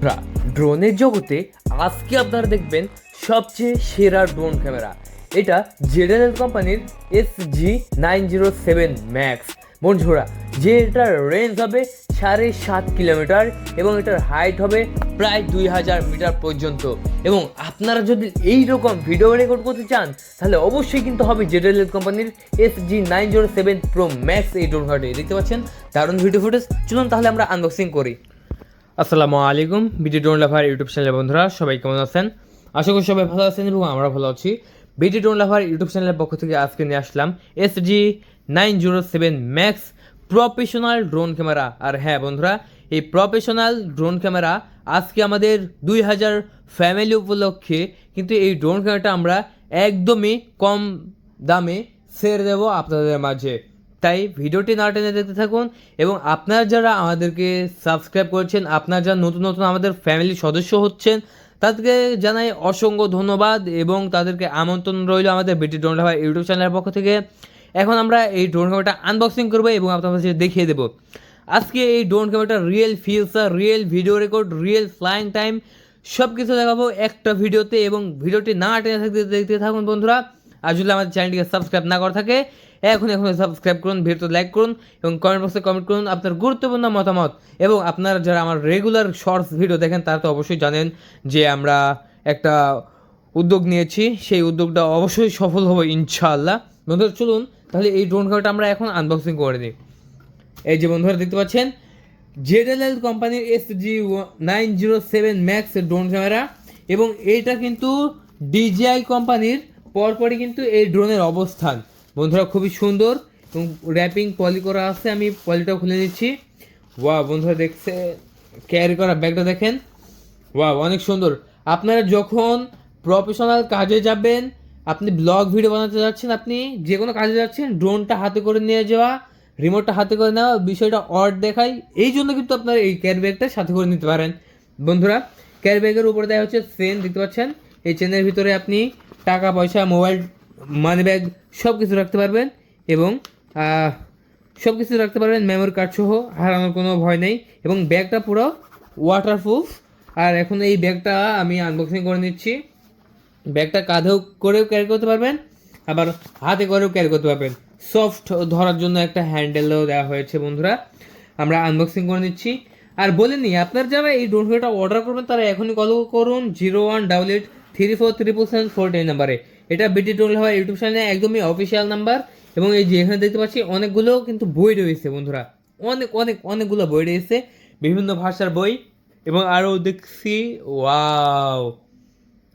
বন্ধুরা, ড্রোনের জগতে আজকে আপনারা দেখবেন সবচেয়ে সেরা ড্রোন ক্যামেরা। এটা জেডএলএল কোম্পানির S G nine zero seven max বন্ধুরা যে এটার রেঞ্জ হবে সাড়ে সাত কিলোমিটার এবং এটার হাইট হবে প্রায় দুই হাজার মিটার পর্যন্ত। এবং আপনারা যদি এই রকম ভিডিও রেকর্ড করতে চান তাহলে অবশ্যই কিন্তু হবে জেডএলএল কোম্পানির S G nine zero seven pro max এই ড্রোন দেখতে পাচ্ছেন? দারুণ ভিডিও ফুটেজ চলুন তাহলে আমরা আনবক্সিং করি। আসসালামু আলাইকুম, বিডি ড্রোন লাভার ইউটিউব চ্যানেলের বন্ধুরা, সবাই কেমন আছেন? আশা করি সবাই ভালো আছেন এবং আমরা ভালো আছি। বিডি ডোন লাভার ইউটিউব চ্যানেলের পক্ষ থেকে আজকে নিয়ে আসলাম S G nine zero seven max professional drone camera. আর হ্যাঁ বন্ধুরা, এই প্রফেশনাল ড্রোন ক্যামেরা আজকে আমাদের দুই হাজার ফ্যামিলি উপলক্ষে, কিন্তু এই ড্রোন ক্যামেরাটা আমরা একদমই কম দামে ছেড়ে দেবো আপনাদের মাঝে। তাই ভিডিওটি না টেনে দেখতে থাকুন এবং আপনারা যারা আমাদেরকে সাবস্ক্রাইব করেছেন, আপনারা যারা নতুন নতুন আমাদের ফ্যামিলির সদস্য হচ্ছেন, তাদেরকে জানাই অসংখ্য ধন্যবাদ এবং তাদেরকে আমন্ত্রণ রইল আমাদের বিটি ড্রোন লাভার ইউটিউব চ্যানেলের পক্ষ থেকে। এখন আমরা এই ড্রোন ক্যামেরাটা আনবক্সিং করব এবং আপনাদের দেখিয়ে দেবো। আজকে এই ড্রোন ক্যামেরাটা real feature real video record real flying time সব কিছু দেখাবো একটা ভিডিওতে এবং ভিডিওটি না টেনে থাকতে দেখতে থাকুন বন্ধুরা। আর যদি আমাদের চ্যানেলটিকে সাবস্ক্রাইব না করা থাকে এখন এখন সাবস্ক্রাইব করুন, ভিডিওতে লাইক করুন এবং কমেন্ট বক্সে কমেন্ট করুন আপনার গুরুত্বপূর্ণ মতামত এবং আপনারা যারা আমার রেগুলার শর্টস ভিডিও দেখেন, তারা তো অবশ্যই জানেন যে আমরা একটা উদ্যোগ নিয়েছি। সেই উদ্যোগটা অবশ্যই সফল হবে ইনশাআল্লাহ। বন্ধুরা, চলুন তাহলে এই ড্রোন ক্যামেরাটা আমরা এখন আনবক্সিং করে দিই এই যে বন্ধুরা, দেখতে পাচ্ছেন? জেডএলএল কোম্পানির S G nine zero seven max drone camera এবং এইটা কিন্তু ডিজিআই কোম্পানির পরপরই কিন্তু এই ড্রোনের অবস্থান। বন্ধুরা, খুবই সুন্দর এবং র্যাপিং পলি করা আছে। আমি পলিটাও খুলে নিচ্ছি। ওয়া বন্ধুরা, দেখছে ক্যারি করা ব্যাগটা দেখেন। ওয়া অনেক সুন্দর। আপনারা যখন প্রফেশনাল কাজে যাবেন, আপনি ব্লগ ভিডিও বানাতে যাচ্ছেন, আপনি যে কোনো কাজে যাচ্ছেন ড্রোনটা হাতে করে নিয়ে যাওয়া রিমোটটা হাতে করে নেওয়া, বিষয়টা অড দেখায় এই জন্য কিন্তু আপনারা এই ক্যারি ব্যাগটা সাথে করে নিতে পারেন। বন্ধুরা ক্যারি ব্যাগের উপরে দেওয়া হচ্ছে চেন দেখতে পাচ্ছেন? এই চেনের ভিতরে আপনি টাকা পয়সা মোবাইল মানি ব্যাগ সব কিছু রাখতে পারবেন এবং সব কিছু রাখতে পারবেন মেমোরি কার্ড সহ, হারানোর কোনো ভয় নেই এবং ব্যাগটা পুরো ওয়াটারপ্রুফ আর এখন এই ব্যাগটা আমি আনবক্সিং করে নিচ্ছি। ব্যাগটা কাঁধেও করেও ক্যারি করতে পারবেন, আবার হাতে করেও ক্যারি করতে পারবেন। সফট ধরার জন্য একটা হ্যান্ডেলও দেওয়া হয়েছে, বন্ধুরা। আমরা আনবক্সিং করে নিচ্ছি। আর বলে নিই আপনার যারা এই ভিডিওটা অর্ডার করবেন, তারা এখনই কল করুন zero one double eight three four triple seven four ten নাম্বারে এটা বিটি ড্রোন হওয়া ইউটিউব চ্যানেলে একদমই অফিসিয়াল নাম্বার এবং এই যে এখানে দেখতে পাচ্ছি, অনেকগুলো কিন্তু বই রয়েছে বন্ধুরা। অনেক অনেক, অনেকগুলো বই রয়েছে, বিভিন্ন ভাষার বই। এবং আরও দেখছি, ওয়াও!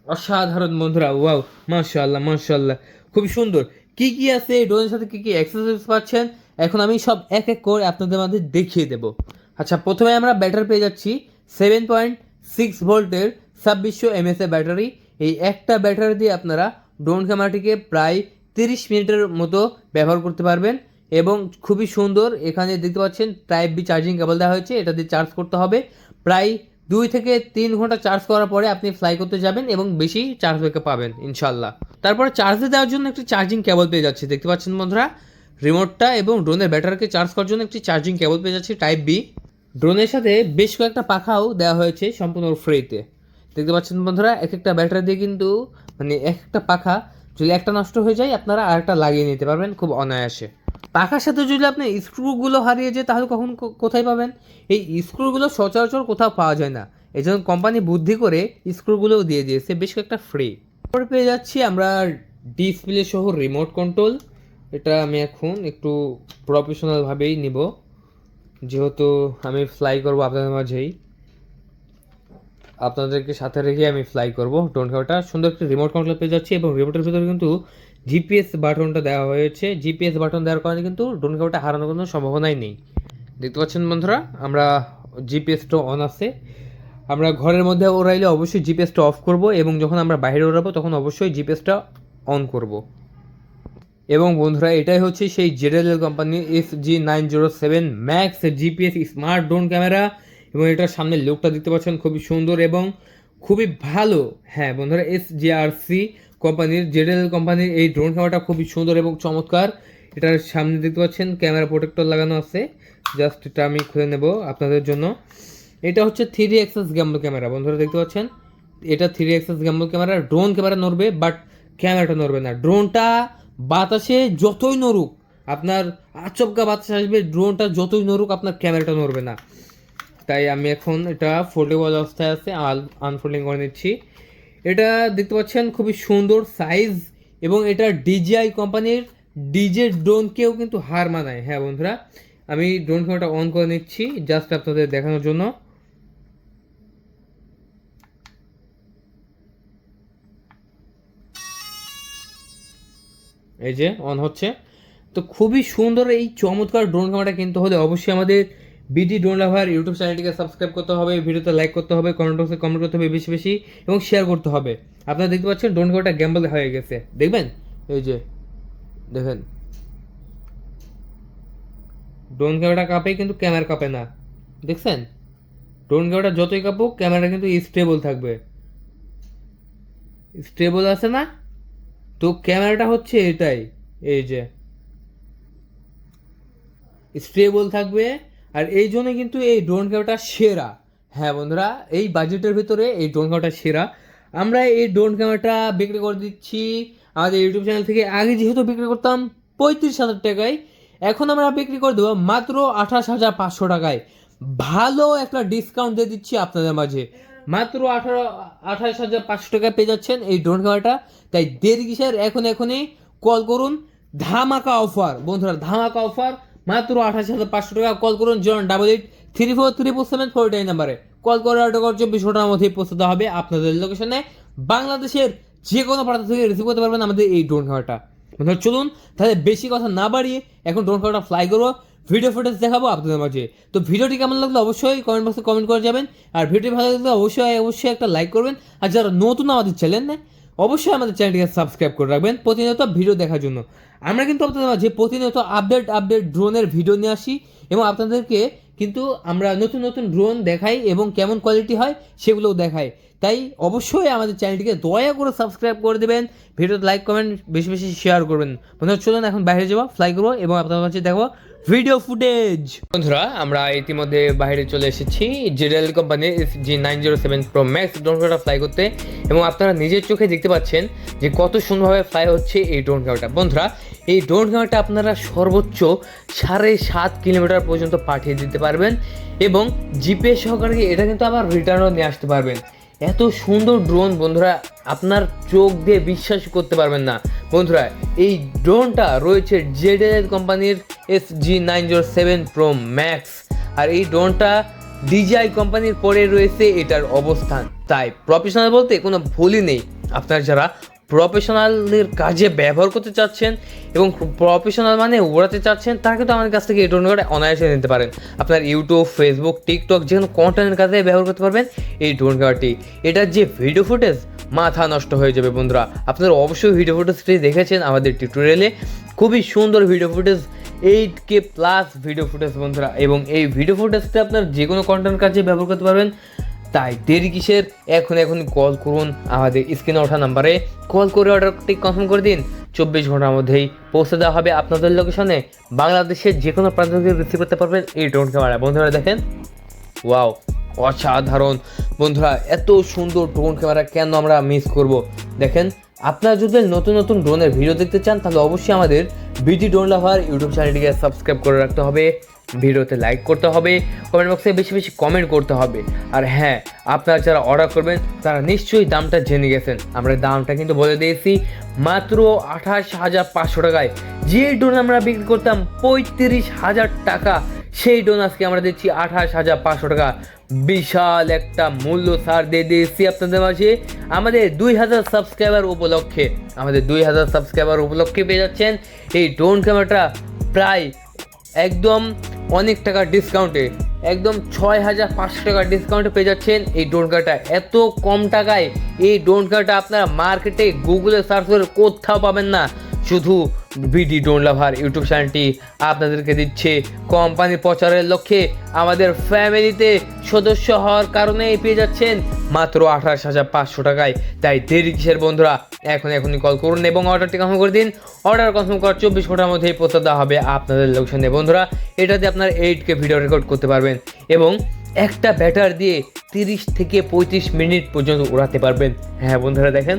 অসাধারণ বন্ধুরা, ওয়াও! মাশাআল্লাহ মাশাআল্লাহ! খুবই সুন্দর। কি কি আছে, এই ড্রোনের সাথে কী কী এক্সারসাইজ পাচ্ছেন? এখন আমি সব এক এক করে আপনাদের মধ্যে দেখিয়ে দেব। আচ্ছা প্রথমে আমরা ব্যাটারি পেয়ে যাচ্ছি। সেভেন পয়েন্ট সিক্স ভোল্টের ছাব্বিশশো এমএস এর ব্যাটারি এই একটা ব্যাটারি দিয়ে আপনারা ড্রোন ক্যামেরাটিকে প্রায় তিরিশ মিনিটের মতো ব্যবহার করতে পারবেন এবং খুবই সুন্দর। এখানে দেখতে পাচ্ছেন টাইপ বি চার্জিং কেবল দেওয়া হয়েছে। এটা দিয়ে চার্জ করতে হবে। প্রায় দুই থেকে তিন ঘণ্টা চার্জ করার পরে আপনি ফ্লাই করতে যাবেন এবং বেশি চার্জ ব্যাকে পাবেন ইনশাল্লাহ তারপরে চার্জে দেওয়ার জন্য একটি চার্জিং কেবল পেয়ে যাচ্ছে। দেখতে পাচ্ছেন বন্ধুরা রিমোটটা এবং ড্রোনের ব্যাটারিকে চার্জ করার জন্য একটি চার্জিং কেবল পেয়ে যাচ্ছে টাইপ বি ড্রোনের সাথে বেশ কয়েকটা পাখাও দেওয়া হয়েছে সম্পূর্ণ ফ্রিতে দেখতে পাচ্ছেন বন্ধুরা এক একটা ব্যাটারি দিয়ে কিন্তু মানে এক একটা পাখা যদি একটা নষ্ট হয়ে যায়, আপনারা আরেকটা লাগিয়ে নিতে পারবেন খুব অনায়াসে। পাখার সাথে যদি আপনি স্ক্রুগুলো হারিয়ে যায়, তাহলে কখন কোথায় পাবেন? এই স্ক্রুগুলো সচরাচর কোথাও পাওয়া যায় না। এই জন্য কোম্পানি বুদ্ধি করে স্ক্রুগুলোও দিয়ে দিয়েছে, বেশ কয়েকটা ফ্রি তারপরে পেয়ে যাচ্ছি আমরা ডিসপ্লে সহ রিমোট কন্ট্রোল এটা আমি এখন একটু প্রফেশনালভাবেই নিব। যেহেতু আমি ফ্লাই করব আপনাদের মাঝেই। আপনাদেরকে সাথে রেখে আমি ফ্লাই করব ড্রোন ক্যামেরাটা সুন্দর একটি রিমোট কন্ট্রোল পেয়ে যাচ্ছি এবং রিমোটের ভিতরে কিন্তু জিপিএস বাটনটা দেওয়া হয়েছে। জিপিএস বাটন দেওয়ার কারণে কিন্তু ড্রোন ক্যামেরাটা হারানোর কোনো সম্ভাবনাই নেই। দেখতে পাচ্ছেন বন্ধুরা, আমরা জিপিএসটা অন আছে। আমরা ঘরের মধ্যে ওড়াইলে অবশ্যই জিপিএসটা অফ করব এবং যখন আমরা বাইরে ওড়াবো তখন অবশ্যই জিপিএসটা অন করব। এবং বন্ধুরা, এটাই হচ্ছে সেই জেডএলএল কোম্পানির S G nine zero seven max GPS smart drone camera এবং এটার সামনে লুকটা দেখতে পাচ্ছেন খুবই সুন্দর এবং খুবই ভালো। হ্যাঁ বন্ধুরা এস জি আর সি কোম্পানির জেডএলএল কোম্পানির এই ড্রোন ক্যামেরাটা খুবই সুন্দর এবং চমৎকার। এটার সামনে দেখতে পাচ্ছেন ক্যামেরা প্রোটেক্টর লাগানো আছে। জাস্ট এটা আমি খুলে নেব আপনাদের জন্য। এটা হচ্ছে থ্রি এক্সেস গ্যাম্বল ক্যামেরা বন্ধুরা দেখতে পাচ্ছেন? এটা three axis gimbal camera drone camera নড়বে বাট ক্যামেরাটা নড়বে না। ড্রোনটা বাতাসে যতই নড়ুক, আপনার আচমকা বাতাস আসবে ড্রোনটা যতই নড়ুক, আপনার ক্যামেরাটা নড়বে না। তাই আমি এখন এটা ফোল্ডেবল অবস্থায় আছে আনফোল্ডিং করে নিচ্ছি। এটা দেখতে পাচ্ছেন খুবই সুন্দর সাইজ এবং এটা ডিজিআই কোম্পানির ডিজে ড্রোনকেও কিন্তু হার মানায়। হ্যাঁ বন্ধুরা, আমি ড্রোন ক্যামেরাটা অন করে নিচ্ছি জাস্ট আপনাদের দেখানোর জন্য। এই যে অন হচ্ছে। তো খুবই সুন্দর এই চমৎকার ড্রোন ক্যামেরাটা কিনতে হলে অবশ্যই আমাদের বিডি ড্রোন লাভার ইউটিউব চ্যানেলটিকে সাবস্ক্রাইব করতে হবে ভিডিওতে লাইক করতে হবে কমেন্ট বক্সে কমেন্ট করতে হবে বেশি বেশি, এবং শেয়ার করতে হবে। আপনারা দেখতে পাচ্ছেন ডোন ক্যামেরাটা গ্যাম্বল হয়ে গেছে। দেখবেন? এই যে, দেখেন। ড্রোন ক্যামেরাটা কাঁপে কিন্তু ক্যামেরা কাঁপে না। দেখছেন? ড্রোন ক্যামেরাটা যতই কাঁপুক ক্যামেরা কিন্তু স্টেবল থাকবে। স্টেবল আছে না? তো ক্যামেরাটা হচ্ছে এটাই, এই যে। স্টেবল থাকবে আর এই জন্য কিন্তু এই ড্রোন ক্যামেরাটা সেরা। হ্যাঁ বন্ধুরা, এই বাজেটের ভিতরে এই ড্রোন ক্যামেরাটা সেরা। আমরা এই ড্রোন ক্যামেরাটা বিক্রি করে দিচ্ছি আমাদের ইউটিউব চ্যানেল থেকে। আগে যেহেতু বিক্রি করতাম পঁয়ত্রিশ হাজার টাকায়, এখন আমরা বিক্রি করে দেবো মাত্র আঠাশ হাজার পাঁচশো টাকায়। ভালো একটা ডিসকাউন্ট দিয়ে দিচ্ছি আপনাদের মাঝে। মাত্র আঠারো, আঠাশ হাজার পাঁচশো টাকায় পেয়ে যাচ্ছেন এই ড্রোন ক্যামেরাটা তাই দেরি কিসের? এখন এখনই কল করুন। ধামাকা অফার বন্ধুরা, ধামাকা অফার মাত্র আঠাশ হাজার পাঁচশো টাকা। কল করুন জন double eight three four three four seven four এই নাম্বারে। কল করে অর্ডার করে চব্বিশ ঘণ্টার মধ্যেই দেওয়া হবে আপনাদের লোকেশনে। বাংলাদেশের যে কোনো প্রান্ত থেকে রিসিভ করতে পারবেন আমাদের এই ড্রোন বন্ধুরা, চলুন, তাহলে বেশি কথা না বাড়িয়ে এখন ড্রোন ক্যামেরাটা ফ্লাই করব। ভিডিও ফুটেজ দেখাবো আপনাদের মাঝে। তো ভিডিওটি কেমন লাগল অবশ্যই কমেন্ট বক্সে কমেন্ট করে যাবেন। আর ভিডিও ভালো লাগলে অবশ্যই অবশ্যই একটা লাইক করবেন। আর যারা নতুন আমাদের চ্যানেল নেয় অবশ্যই আমাদের চ্যানেলটিকে সাবস্ক্রাইব করে রাখবেন প্রতিনিয়ত ভিডিও দেখার জন্য। আমরা কিন্তু আপনাদের মাঝে প্রতিনিয়ত আপডেট আপডেট ড্রোনের ভিডিও নিয়ে আসি এবং আপনাদেরকে কিন্তু আমরা নতুন নতুন ড্রোন দেখাই এবং কেমন কোয়ালিটি হয় সেগুলোও দেখাই। তাই অবশ্যই আমাদের চ্যানেলটিকে দয়া করে সাবস্ক্রাইব করে দেবেন ভিডিওতে লাইক কমেন্ট বেশি বেশি শেয়ার করবেন। বন্ধুরা, চলুন এখন বাইরে যাব ফ্লাই করব এবং আপনাদের কাছে দেখব ভিডিও ফুটেজ বন্ধুরা, আমরা ইতিমধ্যে বাইরে চলে এসেছি। জেডেল কোম্পানির G nine zero seven pro max drone camera fly করতে এবং আপনারা নিজের চোখে দেখতে পাচ্ছেন যে কত সুন্দরভাবে ফ্লাই হচ্ছে এই ড্রোন ক্যামেরাটা বন্ধুরা, এই ড্রোন ক্যামেরাটা আপনারা সর্বোচ্চ সাড়ে সাত কিলোমিটার পর্যন্ত পাঠিয়ে দিতে পারবেন এবং জিপিএস সহকারে এটা কিন্তু আবার রিটার্নও নিয়ে আসতে পারবেন। এত সুন্দর ড্রোন বন্ধুরা, আপনার চোখ দিয়ে বিশ্বাস করতে পারবেন না। বন্ধুরা, এই ড্রোনটা রয়েছে জেডএল কোম্পানির S G nine zero seven pro max আর এই ড্রোনটা ডিজিআই কোম্পানির পরে রয়েছে, এটার অবস্থান। তাই প্রফেশনাল বলতে কোনো ভুলই নেই। আপনার যারা প্রফেশনালের কাজে ব্যবহার করতে চাচ্ছেন এবং প্রফেশনাল মানে উড়াতে চাচ্ছেন তারা কিন্তু আমাদের কাছ থেকে এই ড্রোন ক্যামেরা অনায়াসে নিতে পারেন। আপনার ইউটিউব ফেসবুক টিকটক যে কোনো কন্টেন্টের কাজে ব্যবহার করতে পারবেন এই ড্রোন ক্যামেরাটি এটার যে ভিডিও ফুটেজ মাথা নষ্ট হয়ে যাবে বন্ধুরা। আপনারা অবশ্যই ভিডিও ফুটেজটি দেখেছেন আমাদের টিউটোরিয়ালে খুবই সুন্দর video footage eight K plus video footage বন্ধুরা। এবং এই ভিডিও ফুটেজটা আপনার যে কোনো কন্টেন্ট কাজে ব্যবহার করতে পারবেন। তাই দেরি কিসের? এখন এখন কল করুন আমাদের স্ক্রিনে ওঠা নাম্বারে কল করে অর্ডারটি কনফার্ম করে দিন। চব্বিশ ঘণ্টার মধ্যেই পৌঁছে দেওয়া হবে আপনাদের লোকেশনে বাংলাদেশের যে কোনো প্রান্ত থেকে রিসিভ করতে পারবেন এই ড্রোন ক্যামেরা বন্ধুরা দেখেন? ওয়াও অসাধারণ। বন্ধুরা, এত সুন্দর ড্রোন ক্যামেরা কেন আমরা মিস করব? দেখেন, আপনারা যদি নতুন নতুন ড্রোনের ভিডিও দেখতে চান, তাহলে অবশ্যই আমাদের বিজি ড্রোন লাভার ইউটিউব চ্যানেলটিকে সাবস্ক্রাইব করে রাখতে হবে। ভিডিওতে লাইক করতে হবে কমেন্ট বক্সে বেশি বেশি কমেন্ট করতে হবে। আর হ্যাঁ আপনারা যারা অর্ডার করবেন, তারা নিশ্চয়ই দামটা জেনে গেছেন। আমরা দামটা কিন্তু বলে দিয়েছি, মাত্র আঠাশ হাজার পাঁচশো টাকায়। যে ড্রোন আমরা বিক্রি করতাম পঁয়ত্রিশ হাজার টাকা, সেই ডোন আজকে আমরা দিচ্ছি আঠাশ হাজার পাঁচশো টাকা। বিশাল একটা মূল্য ছাড় দিয়ে দিয়েছি আপনাদের মাঝে। আমাদের দুই হাজার সাবস্ক্রাইবার উপলক্ষে, আমাদের দুই হাজার সাবস্ক্রাইবার উপলক্ষে পেয়ে যাচ্ছেন। এই ড্রোন ক্যামেরাটা প্রায় একদম অনেক টাকা ডিসকাউন্টে একদম ছয় হাজার পাঁচশো টাকা ডিসকাউন্টে পেয়ে যাচ্ছেন এই ড্রোন কার্ডটা এত কম টাকায় এই ড্রোন কার্ডটা আপনারা মার্কেটে গুগলে সার্চ করে কোথাও পাবেন না। শুধু বিডি ড্রোন লাভার ইউটিউব চ্যানেলটি আপনাদেরকে দিচ্ছে কোম্পানি প্রচারের লক্ষ্যে আমাদের ফ্যামিলিতে সদস্য হওয়ার কারণেই পেয়ে যাচ্ছেন মাত্র আঠাশ হাজার পাঁচশো টাকায়। তাই দেরি কিসের বন্ধুরা? এখন এখনই কল করুন এবং অর্ডারটি কনফার্ম করে দিন। অর্ডার কনফার্ম করার চব্বিশ ঘণ্টার মধ্যেই পৌঁছে দেওয়া হবে আপনাদের লোকেশনে বন্ধুরা, এটাতে আপনার এইট কে ভিডিও রেকর্ড করতে পারবেন এবং একটা ব্যাটার দিয়ে তিরিশ থেকে পঁয়ত্রিশ মিনিট পর্যন্ত উড়াতে পারবেন। হ্যাঁ বন্ধুরা, দেখেন।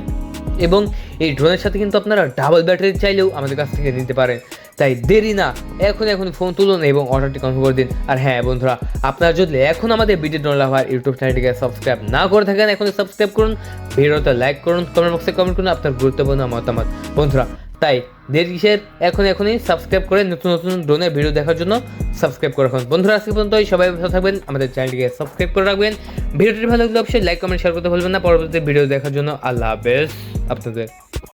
এবং এই ড্রোনের সাথে কিন্তু আপনারা ডাবল ব্যাটারি চাইলেও আমাদের কাছ থেকে নিতে পারেন। তাই দেরি না, এখন এখন ফোন তুলুন এবং অর্ডারটি কনফার্ম করে দিন। আর হ্যাঁ বন্ধুরা, আপনারা যদি এখন আমাদের বিডি ড্রোন লাভার ইউটিউব চ্যানেলটিকে সাবস্ক্রাইব না করে থাকেন, এখন সাবস্ক্রাইব করুন, ভিডিওতে লাইক করুন কমেন্ট বক্সে কমেন্ট করুন, আপনার গুরুত্বপূর্ণ মতামত। বন্ধুরা তাই দেরি কিসের? এখন এখনই সাবস্ক্রাইব করে নতুন নতুন ড্রোনের ভিডিও দেখার জন্য সাবস্ক্রাইব করে রাখুন। বন্ধুরা, আজকে পর্যন্ত সবাই ভালো থাকবেন। আমাদের চ্যানেলটিকে সাবস্ক্রাইব করে রাখবেন। ভিডিওটি ভালো লাগলে অবশ্যই লাইক কমেন্ট শেয়ার করতে ভুলবেন না। পরবর্তী ভিডিও দেখার জন্য আল্লাহ হাফেজ। আপনাদের